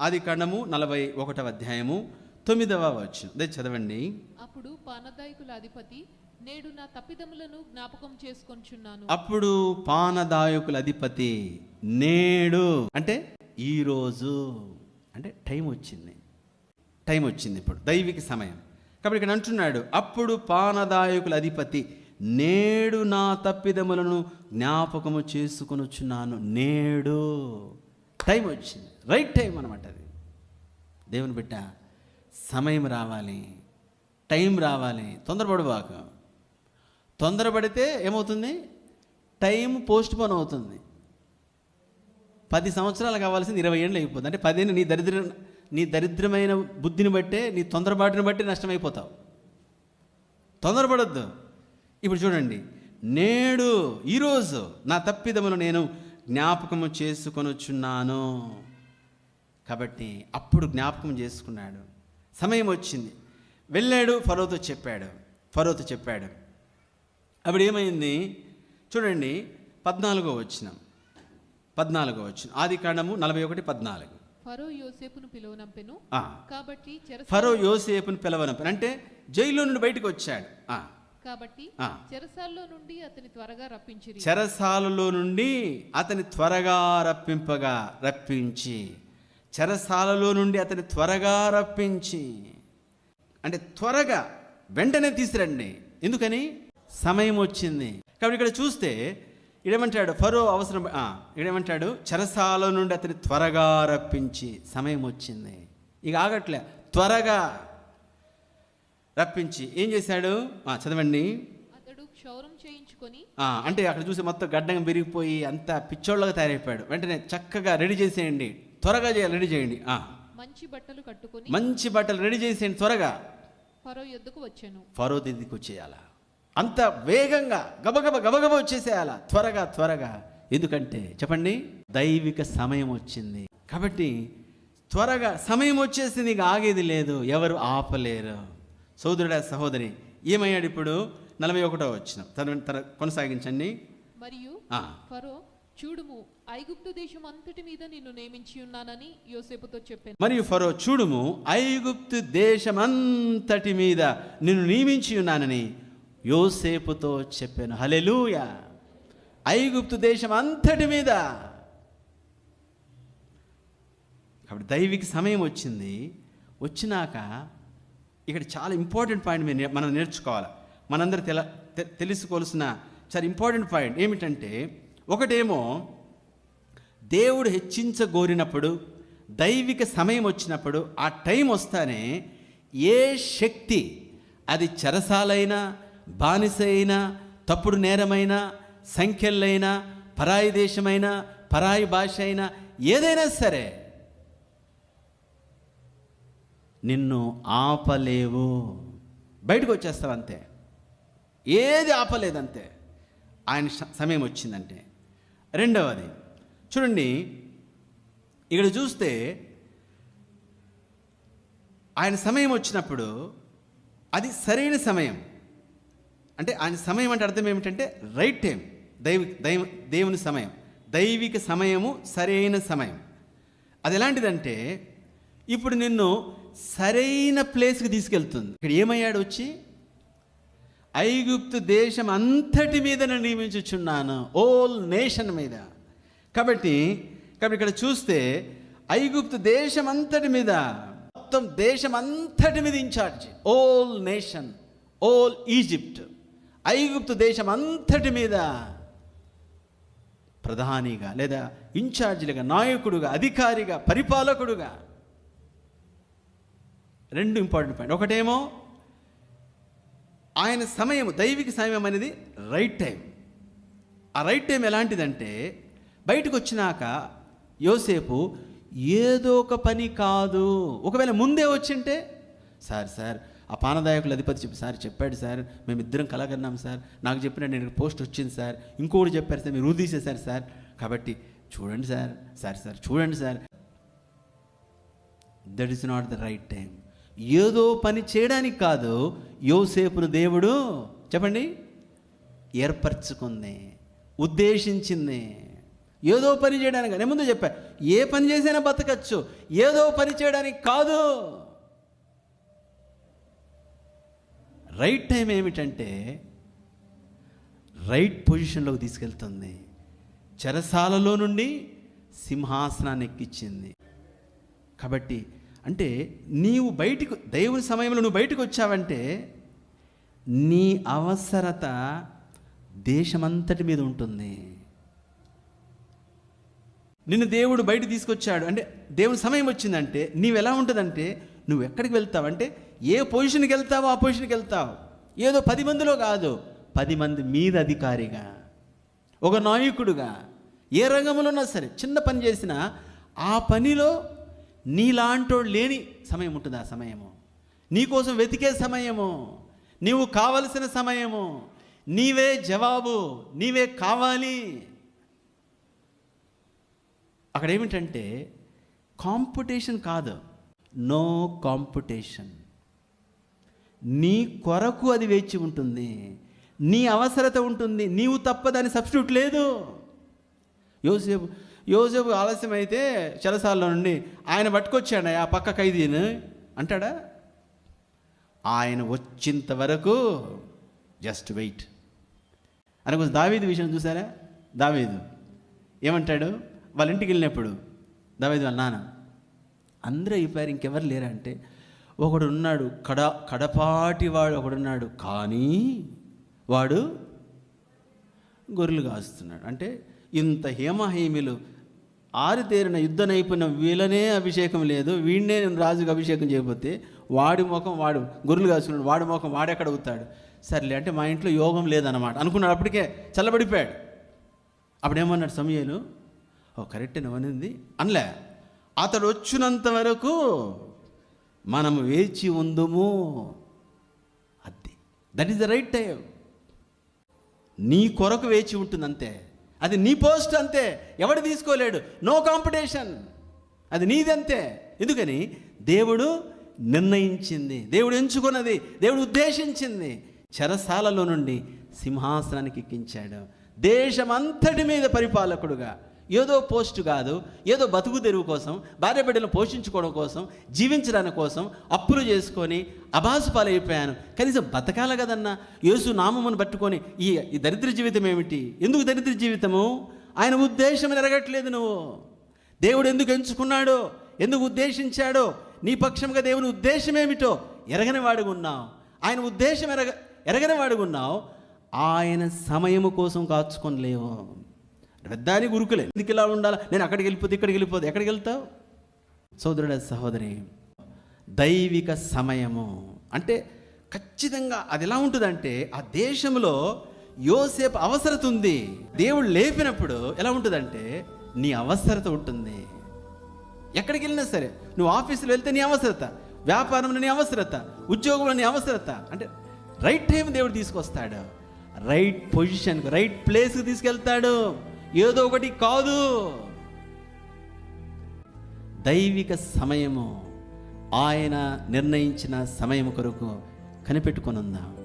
ఆది కాండము నలభై ఒకటవ అధ్యాయము తొమ్మిదవ వచ్చిన అదే చదవండి. అప్పుడు పానదాయకుల అధిపతి నేడు నా తప్పిదములను జ్ఞాపకం చేసుకొంచున్నాను. అప్పుడు పానదాయకుల అధిపతి నేడు. అంటే ఈరోజు అంటే టైం వచ్చింది. టైం వచ్చింది ఇప్పుడు దైవిక సమయం. కాబట్టి ఇక్కడ అంటున్నాడు అప్పుడు పానదాయకుల అధిపతి నేడు నా తప్పిదములను జ్ఞాపకము చేసుకొనుచున్నాను. నేడు. టైం వచ్చింది. రైట్ టైం అనమాట అది. దేవుని బిడ్డ సమయం రావాలి టైం రావాలి. తొందరపడబాక తొందరపడితే ఏమవుతుంది? టైం పోస్ట్ పోన్ అవుతుంది. పది సంవత్సరాలు కావాల్సింది ఇరవై ఏళ్ళు అయిపోతుంది. అంటే పదేళ్ళు నీ దరిద్ర నీ దరిద్రమైన బుద్ధిని బట్టే నీ తొందరపాటుని బట్టి నష్టమైపోతావు. తొందరపడద్దు. ఇప్పుడు చూడండి. నేడు ఈరోజు నా తప్పిదములు నేను జ్ఞాపకము చేసుకొనొచ్చున్నాను. కాబట్టి అప్పుడు జ్ఞాపకం చేసుకున్నాడు. సమయం వచ్చింది. వెళ్ళాడు ఫరోతో చెప్పాడు. ఫరోతో చెప్పాడు. అప్పుడు ఏమైంది చూడండి పద్నాలుగో వచ్చిన పద్నాలుగో వచ్చిన ఆది కాండము నలభై ఒకటి పద్నాలుగు. ఫరో యోసేపును పిలువనంపెను. కాబట్టి ఫరో యోసేపుని పిలవనప్ప అంటే జైల్లో నుండి బయటకు వచ్చాడు కాబట్టి. చెరసాల్లో నుండి అతని త్వరగా రప్పించిరి. చెరసాలలో నుండి అతని త్వరగా రప్పింపగా రప్పించి. చెరసాలలో నుండి అతని త్వరగా రప్పించి. అంటే త్వరగా వెంటనే తీసురండి ఎందుకని? సమయం వచ్చింది. కాబట్టి ఇక్కడ చూస్తే ఇడేమంటాడు ఫరో అవసరం ఇడేమంటాడు చెరసాల నుండి అతని త్వరగా రప్పించి సమయం వచ్చింది. ఇక ఆగట్లే త్వరగా రప్పించి. ఏం చేశాడు? చదవండి. అంటే అక్కడ చూసి మొత్తం గడ్డం విరిగిపోయి అంతా పిచ్చోళ్ళగా తయారైపోయాడు. వెంటనే చక్కగా రెడీ చేసేయండి. త్వరగా చేయాలి రెడీ చేయండి. మంచి బట్టలు కట్టుకొని మంచి బట్టలు రెడీ చేసేయండి త్వరగా. ఫరో యొద్దకు వచ్చెను. ఫరో దిద్దికి వచ్చేయాల? అంత వేగంగా గబగబ గబగబ వచ్చేసేయాల? త్వరగా త్వరగా. ఎందుకంటే చెప్పండి దైవిక సమయం వచ్చింది. కాబట్టి త్వరగా సమయం వచ్చేసింది ఇక ఆగేది లేదు. ఎవరు ఆపలేరు. సోదరుడా సహోదరి ఏమయ్యాడు ఇప్పుడు నలభై ఒకటో వచ్చిన తన తన కొనసాగించండి. మరియు. ఫరో చూడుము ఐగుప్తు దేశం అంతటి మీద నిన్ను నియమించి ఉన్నానని యోసేపుతో చెప్పాను. మరియు ఫరో చూడుము ఐగుప్తు దేశమంతటి మీద నిన్ను నియమించి ఉన్నానని యోసేపుతో చెప్పాను. హలెలూయ ఐగుప్తు దేశం అంతటి మీద. కాబట్టి దైవిక సమయం వచ్చింది. వచ్చినాక ఇక్కడ చాలా ఇంపార్టెంట్ పాయింట్ మీరు మనం నేర్చుకోవాలి? మనందరూ తెల తె- తెలుసుకోవాల్సిన చాలా ఇంపార్టెంట్ పాయింట్ ఏమిటంటే ఒకటేమో దేవుడు హెచ్చించగోరినప్పుడు దైవిక సమయం వచ్చినప్పుడు ఆ టైం వస్తానే ఏ శక్తి అది చెరసాలైనా బానిస అయినా తప్పుడు నేరమైనా సంఖ్యలైనా పరాయి దేశమైనా పరాయి భాష అయినా ఏదైనా సరే నిన్ను ఆపలేవు. బయటకు వచ్చేస్తావు అంతే ఏది ఆపలేదంతే. ఆయన సమయం వచ్చిందంటే. రెండవది చూడండి ఇక్కడ చూస్తే ఆయన సమయం వచ్చినప్పుడు అది సరైన సమయం. అంటే ఆయన సమయం అంటే అర్థం ఏమిటంటే రైట్ టైం దైవ దైవ దేవుని సమయం. దైవిక సమయము సరైన సమయం. అది ఎలాంటిదంటే ఇప్పుడు నిన్ను సరైన ప్లేస్కి తీసుకెళ్తుంది. ఇక్కడ ఏమయ్యాడు వచ్చి? ఐగుప్తు దేశం అంతటి మీద నేను నియమించుచున్నాను. ఓల్ నేషన్ మీద. కాబట్టి కాబట్టి ఇక్కడ చూస్తే ఐగుప్తు దేశం అంతటి మీద మొత్తం దేశం అంతటి మీద incharge all nation all Egypt ఐగుప్తు దేశం అంతటి మీద ప్రధానిగా లేదా ఇన్ఛార్జిలుగా నాయకుడుగా అధికారిగా పరిపాలకుడుగా రెండు ఇంపార్టెంట్ పాయింట్ ఒకటేమో ఆయన సమయం దైవిక సమయం అనేది రైట్ టైం ఆ రైట్ టైం ఎలాంటిదంటే బయటకు వచ్చినాక యోసేపు ఏదో ఒక పని కాదు. ఒకవేళ ముందే వచ్చింటే సార్ సార్ ఆ పానదాయకుల అధిపతి చెప్పి సార్ చెప్పాడు సార్ మేము ఇద్దరం కలగన్నాం సార్. నాకు చెప్పిన నేను పోస్ట్ వచ్చింది సార్. ఇంకోటి చెప్పారు సార్. మీరు ఊదీసేశారు సార్. కాబట్టి చూడండి సార్ సార్ సార్ చూడండి sir. That is not the right time ఏదో పని చేయడానికి కాదు యోసేపును దేవుడు చెప్పండి ఏర్పరచుకుంది ఉద్దేశించింది. ఏదో పని చేయడానికి నేను ముందు చెప్పా ఏ పని చేసినా బతకచ్చు ఏదో పని చేయడానికి కాదు. రైట్ టైం ఏమిటంటే రైట్ పొజిషన్లోకి తీసుకెళ్తుంది. చెరసాలలో నుండి సింహాసనాన్ని ఎక్కించింది. కాబట్టి అంటే నీవు బయటికి దేవుని సమయంలో నువ్వు బయటకు వచ్చావంటే నీ అవసరత దేశమంతటి మీద ఉంటుంది. నిన్ను దేవుడు బయట తీసుకొచ్చాడు. అంటే దేవుని సమయం వచ్చిందంటే నీవు ఎలా ఉంటుందంటే నువ్వు ఎక్కడికి వెళ్తావు? అంటే ఏ పొజిషన్కి వెళ్తావో ఆ పొజిషన్కి వెళ్తావు. ఏదో పది మందిలో కాదు. పది మంది మీద అధికారిగా ఒక నాయకుడుగా ఏ రంగంలో ఉన్నా సరే చిన్న పని చేసినా ఆ పనిలో నీలాంటోడు లేని సమయం ఉంటుంది ఆ సమయము. నీకోసం వెతికే సమయము. నీవు కావలసిన సమయము. నీవే జవాబు. నీవే కావాలి. అక్కడ ఏమిటంటే కాంపిటీషన్ కాదు. No competition. నీ కొరకు అది వేచి ఉంటుంది. నీ అవసరత ఉంటుంది. నీవు తప్ప దాని సబ్స్టిట్యూట్ లేదు. యోసేపు యోసేపు ఆలస్యం అయితే చెరసాలలో నుండి ఆయన పట్టుకొచ్చాడు ఆ పక్క ఖైదీని అంటాడా? ఆయన వచ్చేంత వరకు జస్ట్ వెయిట్. అని కొంచెం దావీదు విషయం చూసారా? దావీదు ఏమంటాడు? వాళ్ళ ఇంటికి వెళ్ళినప్పుడు దావీదు వాళ్ళ నాన్న అందరూ అయిపోయారు ఇంకెవరు లేరా? అంటే ఒకడు ఉన్నాడు కడ కడపాటి వాడు ఒకడున్నాడు కానీ వాడు గొర్రెలు కాస్తున్నాడు. అంటే ఇంత హేమహేమిలు ఆరితేరిన యుద్ధ నైపుణ్యం వీళ్ళనే అభిషేకం లేదు వీడినే నేను రాజుకు అభిషేకం చేయకపోతే వాడి ముఖం వాడు గొర్రెలు కాసుకున్నాడు వాడి ముఖం వాడెక్కడ అవుతాడు సర్లే అంటే మా ఇంట్లో యోగం లేదన్నమాట. అనుకున్నాడు అప్పటికే చల్లబడిపోయాడు. అప్పుడేమన్నాడు సమయలు? ఓ కరెక్ట్ అనింది. అనలే. అతడు వచ్చినంత వరకు మనం వేచి ఉందము. అది. That is the right time నీ కొరకు వేచి ఉంటుంది అంతే అది నీ పోస్ట్ అంతే ఎవడు తీసుకోలేడు. నో కాంపిటీషన్ అది నీదంతే. ఎందుకని? దేవుడు నిర్ణయించింది. దేవుడు ఎంచుకున్నది. దేవుడు ఉద్దేశించింది. చెరసాలలో నుండి సింహాసనానికి ఎక్కించాడు. దేశమంతటి మీద పరిపాలకుడుగా. ఏదో పోస్ట్ కాదు ఏదో బతుకు తెరువు కోసం భార్య బిడ్డలను పోషించుకోవడం కోసం జీవించడానికి కోసం అప్పులు చేసుకొని అబాసు పాలైపోయాను. కనీసం బతకాల కదన్నా. యేసు నామమును పట్టుకొని ఈ ఈ దరిద్ర జీవితం ఏమిటి? ఎందుకు దరిద్ర జీవితము? ఆయన ఉద్దేశం ఎరగట్లేదు నువ్వు. దేవుడు ఎందుకు ఎంచుకున్నాడో ఎందుకు ఉద్దేశించాడో నీ పక్షంగా దేవుని ఉద్దేశం ఏమిటో ఎరగని వాడుగా ఉన్నావు. ఆయన ఉద్దేశం ఎరగ ఎరగని వాడుగా ఉన్నావు. ఆయన సమయము కోసం కాచుకొని లేవు. పెద్దాని గురుకులే. ఎందుకు ఇలా ఉండాలి? నేను అక్కడికి వెళ్ళిపోతే ఇక్కడికి వెళ్ళిపోతే ఎక్కడికి వెళ్తావు? సోదరుడ సహోదరి దైవిక సమయము. అంటే ఖచ్చితంగా అది ఎలా ఉంటుందంటే ఆ దేశంలో యోసేపు అవసరత ఉంది. దేవుడు లేపినప్పుడు ఎలా ఉంటుందంటే నీ అవసరత ఉంటుంది. ఎక్కడికి వెళ్ళినా సరే నువ్వు ఆఫీసులో వెళ్తే నీ అవసరత వ్యాపారంలో నీ అవసరత ఉద్యోగంలో నీ అవసరత. అంటే రైట్ టైం దేవుడు తీసుకొస్తాడు. రైట్ పొజిషన్కి రైట్ ప్లేస్కి తీసుకెళ్తాడు. ఏదో ఒకటి కాదు. దైవిక సమయము ఆయన నిర్ణయించిన సమయం కొరకు కనిపెట్టుకొనుందాం.